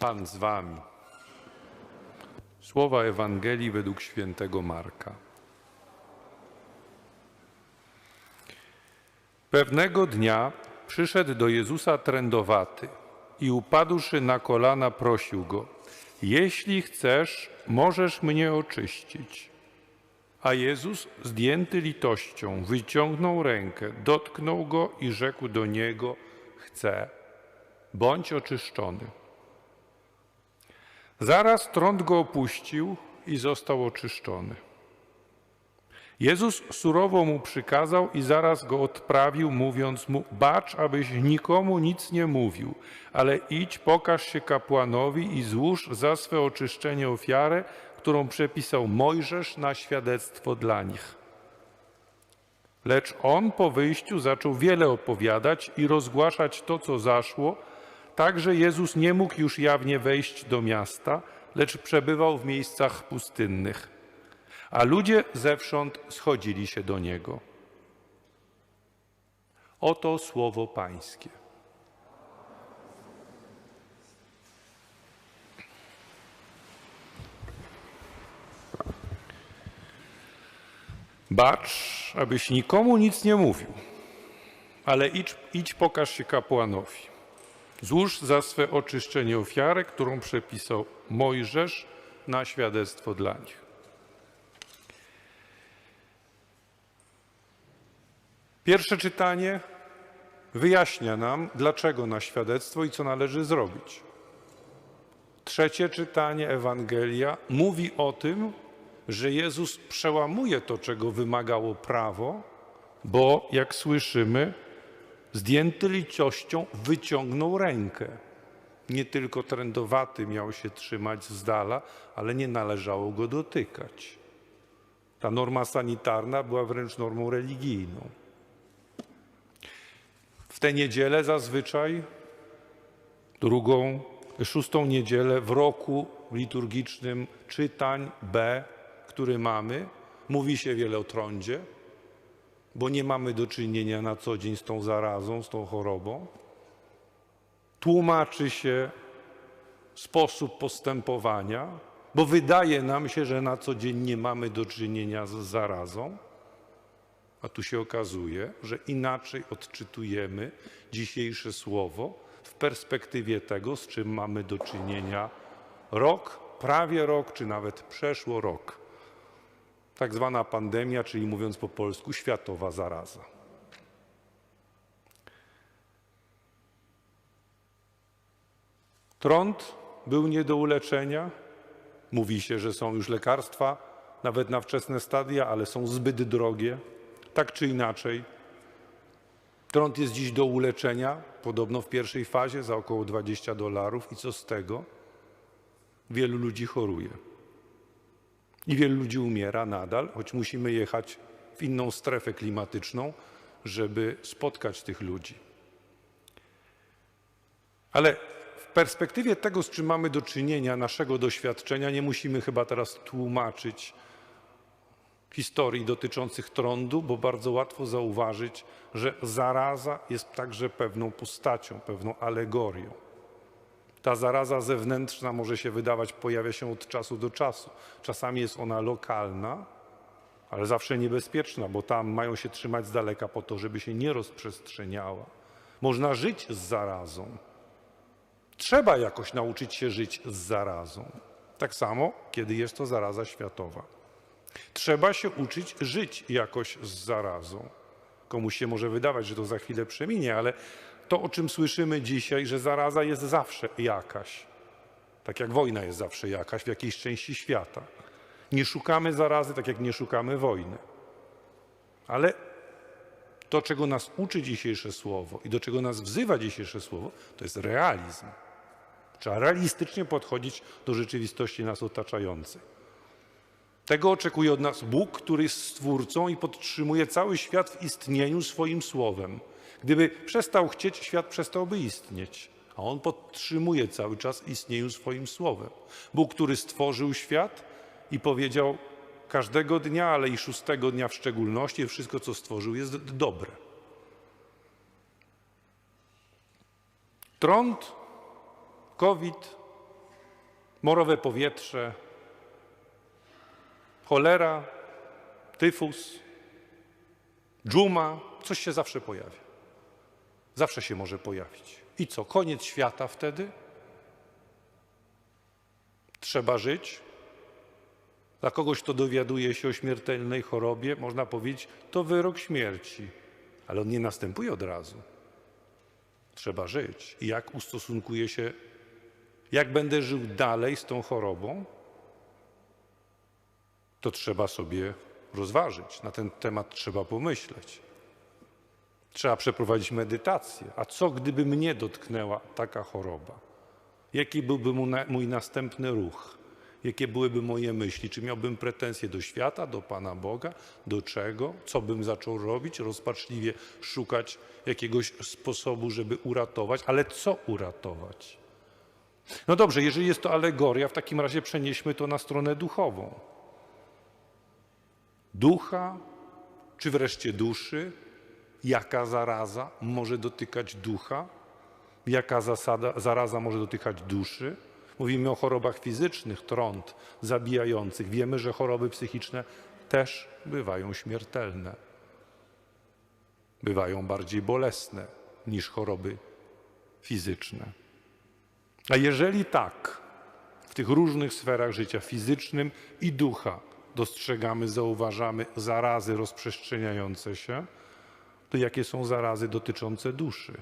Pan z wami. Słowa Ewangelii według świętego Marka. Pewnego dnia przyszedł do Jezusa trędowaty i upadłszy na kolana prosił go: Jeśli chcesz, możesz mnie oczyścić. A Jezus, zdjęty litością, wyciągnął rękę, dotknął go i rzekł do niego: Chcę, bądź oczyszczony. Zaraz trąd go opuścił i został oczyszczony. Jezus surowo mu przykazał i zaraz go odprawił, mówiąc mu: Bacz, abyś nikomu nic nie mówił, ale idź, pokaż się kapłanowi i złóż za swe oczyszczenie ofiarę, którą przepisał Mojżesz na świadectwo dla nich. Lecz on po wyjściu zaczął wiele opowiadać i rozgłaszać to, co zaszło, tak że Jezus nie mógł już jawnie wejść do miasta, lecz przebywał w miejscach pustynnych. A ludzie zewsząd schodzili się do niego. Oto słowo Pańskie. Bacz, abyś nikomu nic nie mówił, ale idź, idź pokaż się kapłanowi. Złóż za swe oczyszczenie ofiarę, którą przepisał Mojżesz na świadectwo dla nich. Pierwsze czytanie wyjaśnia nam, dlaczego na świadectwo i co należy zrobić. Trzecie czytanie Ewangelia mówi o tym, że Jezus przełamuje to, czego wymagało prawo, bo jak słyszymy, zdjęty litością wyciągnął rękę. Nie tylko trędowaty miał się trzymać z dala, ale nie należało go dotykać. Ta norma sanitarna była wręcz normą religijną. W tę niedzielę zazwyczaj, drugą, szóstą niedzielę w roku liturgicznym czytań B, który mamy, mówi się wiele o trądzie, bo nie mamy do czynienia na co dzień z tą zarazą, z tą chorobą. Tłumaczy się sposób postępowania, bo wydaje nam się, że na co dzień nie mamy do czynienia z zarazą, a tu się okazuje, że inaczej odczytujemy dzisiejsze słowo w perspektywie tego, z czym mamy do czynienia rok, prawie rok, czy nawet przeszło rok tak zwana pandemia, czyli mówiąc po polsku, światowa zaraza. Trąd był nie do uleczenia. Mówi się, że są już lekarstwa, nawet na wczesne stadia, ale są zbyt drogie. Tak czy inaczej, trąd jest dziś do uleczenia, podobno w pierwszej fazie za około 20 dolarów. I co z tego? Wielu ludzi choruje. I wielu ludzi umiera nadal, choć musimy jechać w inną strefę klimatyczną, żeby spotkać tych ludzi. Ale w perspektywie tego, z czym mamy do czynienia, naszego doświadczenia, nie musimy chyba teraz tłumaczyć historii dotyczących trądu, bo bardzo łatwo zauważyć, że zaraza jest także pewną postacią, pewną alegorią. Ta zaraza zewnętrzna może się wydawać, pojawia się od czasu do czasu. Czasami jest ona lokalna, ale zawsze niebezpieczna, bo tam mają się trzymać z daleka po to, żeby się nie rozprzestrzeniała. Można żyć z zarazą. Trzeba jakoś nauczyć się żyć z zarazą. Tak samo, kiedy jest to zaraza światowa. Trzeba się uczyć żyć jakoś z zarazą. Komuś się może wydawać, że to za chwilę przeminie, ale to, o czym słyszymy dzisiaj, że zaraza jest zawsze jakaś. Tak jak wojna jest zawsze jakaś w jakiejś części świata. Nie szukamy zarazy, tak jak nie szukamy wojny. Ale to, czego nas uczy dzisiejsze słowo i do czego nas wzywa dzisiejsze słowo, to jest realizm. Trzeba realistycznie podchodzić do rzeczywistości nas otaczającej. Tego oczekuje od nas Bóg, który jest stwórcą i podtrzymuje cały świat w istnieniu swoim słowem. Gdyby przestał chcieć, świat przestałby istnieć. A on podtrzymuje cały czas istnieniu swoim słowem. Bóg, który stworzył świat i powiedział każdego dnia, ale i szóstego dnia w szczególności, wszystko co stworzył jest dobre. Trąd, COVID, morowe powietrze, cholera, tyfus, dżuma, coś się zawsze pojawia. Zawsze się może pojawić. I co, koniec świata wtedy? Trzeba żyć. Dla kogoś, kto dowiaduje się o śmiertelnej chorobie, można powiedzieć, to wyrok śmierci, ale on nie następuje od razu. Trzeba żyć. I jak ustosunkuję się, jak będę żył dalej z tą chorobą, to trzeba sobie rozważyć. Na ten temat trzeba pomyśleć. Trzeba przeprowadzić medytację. A co gdyby mnie dotknęła taka choroba? Jaki byłby mój następny ruch? Jakie byłyby moje myśli? Czy miałbym pretensje do świata, do Pana Boga? Do czego? Co bym zaczął robić? Rozpaczliwie szukać jakiegoś sposobu, żeby uratować. Ale co uratować? No dobrze, jeżeli jest to alegoria, w takim razie przenieśmy to na stronę duchową. Ducha, czy wreszcie duszy, jaka zaraza może dotykać ducha, jaka zasada, zaraza może dotykać duszy. Mówimy o chorobach fizycznych, trąd zabijających. Wiemy, że choroby psychiczne też bywają śmiertelne. Bywają bardziej bolesne niż choroby fizyczne. A jeżeli tak, w tych różnych sferach życia fizycznym i ducha dostrzegamy, zauważamy zarazy rozprzestrzeniające się, to jakie są zarazy dotyczące duszy?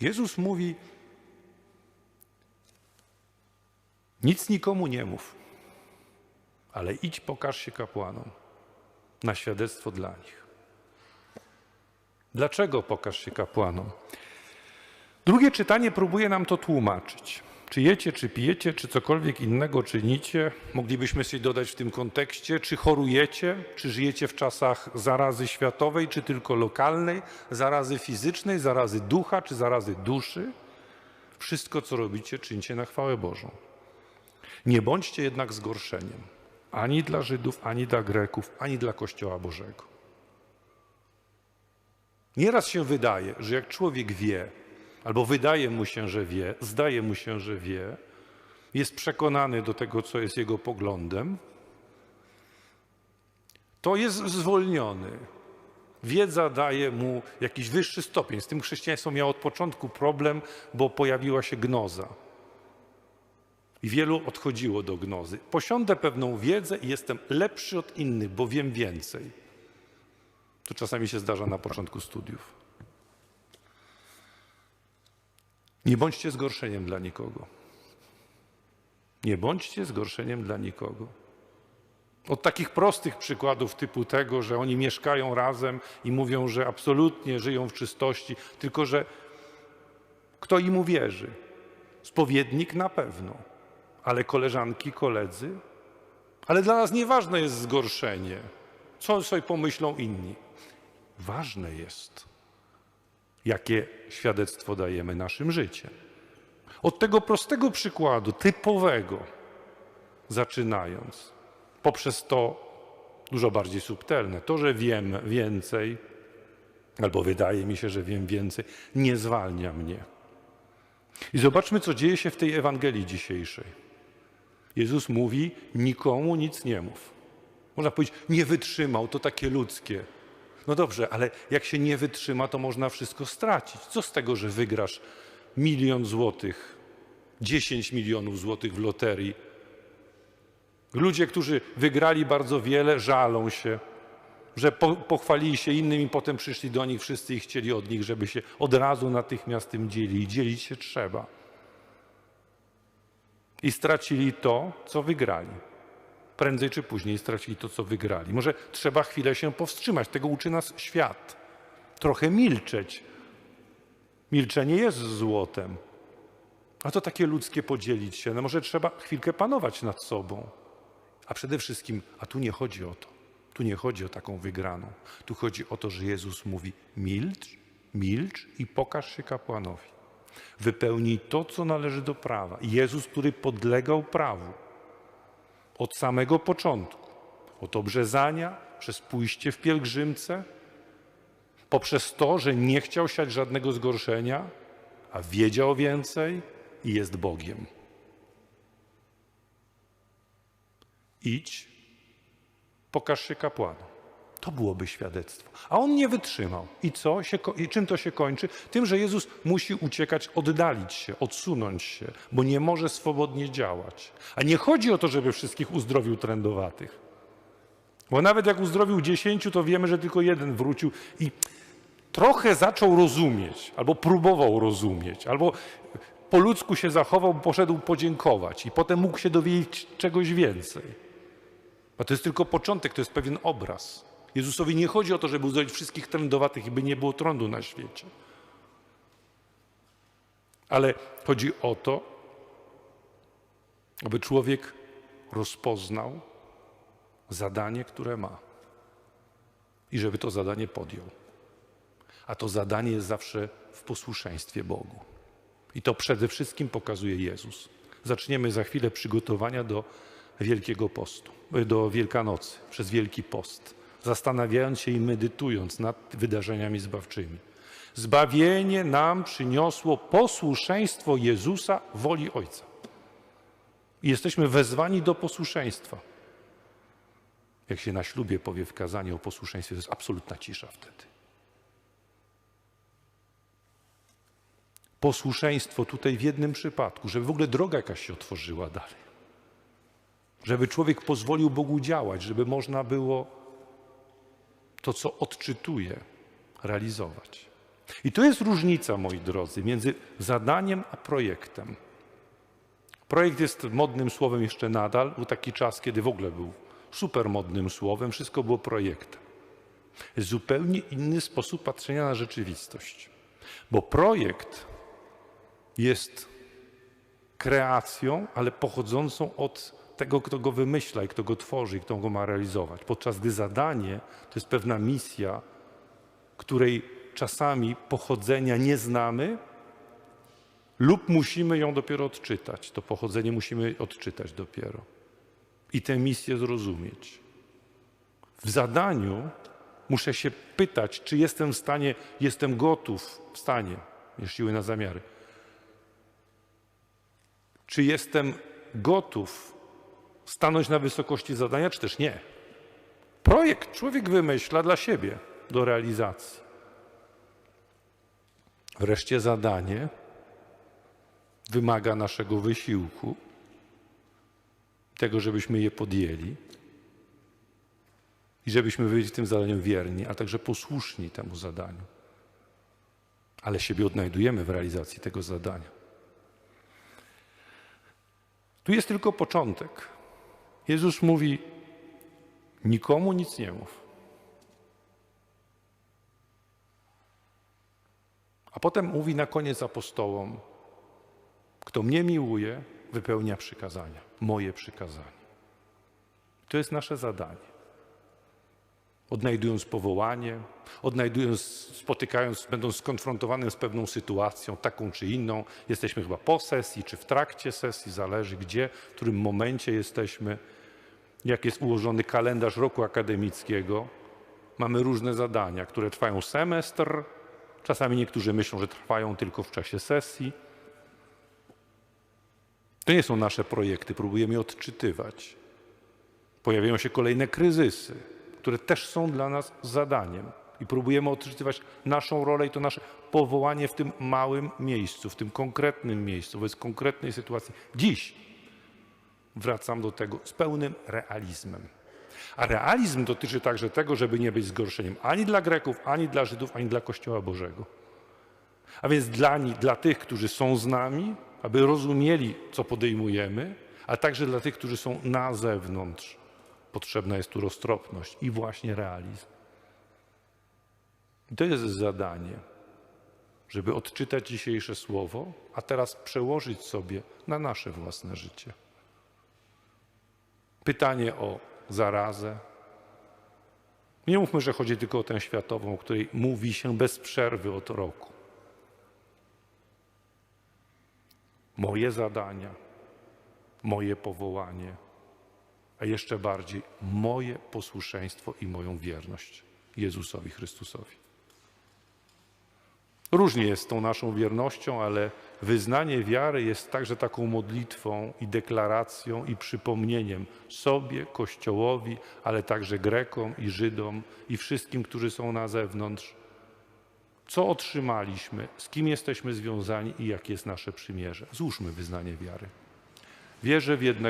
Jezus mówi: Nic nikomu nie mów, ale idź, pokaż się kapłanom na świadectwo dla nich. Dlaczego pokaż się kapłanom? Drugie czytanie próbuje nam to tłumaczyć. Czy jecie, czy pijecie, czy cokolwiek innego czynicie, moglibyśmy sobie dodać w tym kontekście, czy chorujecie, czy żyjecie w czasach zarazy światowej, czy tylko lokalnej, zarazy fizycznej, zarazy ducha, czy zarazy duszy. Wszystko, co robicie, czyńcie na chwałę Bożą. Nie bądźcie jednak zgorszeniem ani dla Żydów, ani dla Greków, ani dla Kościoła Bożego. Nieraz się wydaje, że jak człowiek wie, albo wydaje mu się, że wie, zdaje mu się, że wie, jest przekonany do tego, co jest jego poglądem, to jest zwolniony. Wiedza daje mu jakiś wyższy stopień. Z tym chrześcijaństwo miało od początku problem, bo pojawiła się gnoza. I wielu odchodziło do gnozy. Posiądę pewną wiedzę i jestem lepszy od innych, bo wiem więcej. To czasami się zdarza na początku studiów. Nie bądźcie zgorszeniem dla nikogo. Nie bądźcie zgorszeniem dla nikogo. Od takich prostych przykładów, typu tego, że oni mieszkają razem i mówią, że absolutnie żyją w czystości, tylko że kto im uwierzy? Spowiednik na pewno, ale koleżanki, koledzy. Ale dla nas nieważne jest zgorszenie. Co sobie pomyślą inni? Ważne jest, jakie świadectwo dajemy naszym życiem. Od tego prostego przykładu, typowego, zaczynając, poprzez to dużo bardziej subtelne, to, że wiem więcej, albo wydaje mi się, że wiem więcej, nie zwalnia mnie. I zobaczmy, co dzieje się w tej Ewangelii dzisiejszej. Jezus mówi: nikomu nic nie mów. Można powiedzieć, nie wytrzymał, to takie ludzkie. No dobrze, ale jak się nie wytrzyma, to można wszystko stracić. Co z tego, że wygrasz milion złotych, dziesięć milionów złotych w loterii? Ludzie, którzy wygrali bardzo wiele, żalą się, że po, pochwalili się innym i potem przyszli do nich wszyscy i chcieli od nich, żeby się od razu natychmiast tym dzielili. Dzielić się trzeba. I stracili to, co wygrali prędzej czy później stracili to, co wygrali. Może trzeba chwilę się powstrzymać. Tego uczy nas świat. Trochę milczeć. Milczenie jest złotem. A to takie ludzkie podzielić się. No może trzeba chwilkę panować nad sobą. A przede wszystkim, a tu nie chodzi o to. Tu nie chodzi o taką wygraną. Tu chodzi o to, że Jezus mówi: milcz, milcz i pokaż się kapłanowi. Wypełnij to, co należy do prawa. Jezus, który podlegał prawu od samego początku, od obrzezania, przez pójście w pielgrzymce, Poprzez to, że nie chciał siać żadnego zgorszenia, a wiedział więcej i jest Bogiem. Idź, pokaż się kapłanom. To byłoby świadectwo. A on nie wytrzymał. I co? Się, I czym to się kończy? Tym, że Jezus musi uciekać, oddalić się, odsunąć się, bo nie może swobodnie działać. A nie chodzi o to, żeby wszystkich uzdrowił trędowatych. Bo nawet jak uzdrowił dziesięciu, to wiemy, że tylko jeden wrócił i trochę zaczął rozumieć, albo próbował rozumieć, albo po ludzku się zachował, poszedł podziękować i potem mógł się dowiedzieć czegoś więcej. A to jest tylko początek, to jest pewien obraz. Jezusowi nie chodzi o to, żeby uzdrowić wszystkich trędowatych i by nie było trądu na świecie. Ale chodzi o to, aby człowiek rozpoznał zadanie, które ma i żeby to zadanie podjął. A to zadanie jest zawsze w posłuszeństwie Bogu. I to przede wszystkim pokazuje Jezus. Zaczniemy za chwilę przygotowania do Wielkiego Postu, do Wielkanocy, przez Wielki Post, zastanawiając się i medytując nad wydarzeniami zbawczymi. Zbawienie nam przyniosło posłuszeństwo Jezusa woli Ojca. Jesteśmy wezwani do posłuszeństwa. Jak się na ślubie powie w kazaniu o posłuszeństwie, to jest absolutna cisza wtedy. Posłuszeństwo tutaj w jednym przypadku, żeby w ogóle droga jakaś się otworzyła dalej. Żeby człowiek pozwolił Bogu działać, żeby można było to, co odczytuje, realizować. I tu jest różnica, moi drodzy, między zadaniem a projektem. Projekt jest modnym słowem jeszcze nadal. Był taki czas, kiedy w ogóle był super modnym słowem, wszystko było projektem. Zupełnie inny sposób patrzenia na rzeczywistość. Bo projekt jest kreacją, ale pochodzącą od tego, kto go wymyśla i kto go tworzy i kto go ma realizować. Podczas gdy zadanie to jest pewna misja, której czasami pochodzenia nie znamy lub musimy ją dopiero odczytać. To pochodzenie musimy odczytać dopiero i tę misję zrozumieć. W zadaniu muszę się pytać, czy jestem w stanie, jestem gotów w stanie, nie siły na zamiary. Czy jestem gotów stanąć na wysokości zadania, czy też nie? Projekt człowiek wymyśla dla siebie do realizacji. Wreszcie zadanie wymaga naszego wysiłku, tego, żebyśmy je podjęli i żebyśmy byli tym zadaniem wierni, a także posłuszni temu zadaniu. Ale siebie odnajdujemy w realizacji tego zadania. Tu jest tylko początek. Jezus mówi: Nikomu nic nie mów. A potem mówi na koniec apostołom: Kto mnie miłuje, wypełnia przykazania, moje przykazania. To jest nasze zadanie. Odnajdując powołanie, odnajdując, spotykając, będąc skonfrontowanym z pewną sytuacją, taką czy inną, jesteśmy chyba po sesji, czy w trakcie sesji, zależy gdzie, w którym momencie jesteśmy, jak jest ułożony kalendarz roku akademickiego. Mamy różne zadania, które trwają semestr, czasami niektórzy myślą, że trwają tylko w czasie sesji. To nie są nasze projekty, próbujemy je odczytywać. Pojawiają się kolejne kryzysy, które też są dla nas zadaniem. I próbujemy odczytywać naszą rolę i to nasze powołanie w tym małym miejscu, w tym konkretnym miejscu, wobec konkretnej sytuacji. Dziś wracam do tego z pełnym realizmem. A realizm dotyczy także tego, żeby nie być zgorszeniem ani dla Greków, ani dla Żydów, ani dla Kościoła Bożego. A więc dla, dla tych, którzy są z nami, aby rozumieli, co podejmujemy, a także dla tych, którzy są na zewnątrz. Potrzebna jest tu roztropność i właśnie realizm. I to jest zadanie, żeby odczytać dzisiejsze słowo, a teraz przełożyć sobie na nasze własne życie. Pytanie o zarazę. Nie mówmy, że chodzi tylko o tę światową, o której mówi się bez przerwy od roku. moje zadania, moje powołanie, a jeszcze bardziej moje posłuszeństwo i moją wierność Jezusowi Chrystusowi. Różnie jest z tą naszą wiernością, ale wyznanie wiary jest także taką modlitwą i deklaracją i przypomnieniem sobie, Kościołowi, ale także Grekom i Żydom i wszystkim, którzy są na zewnątrz, co otrzymaliśmy, z kim jesteśmy związani i jakie jest nasze przymierze. Złóżmy wyznanie wiary. Wierzę w jednego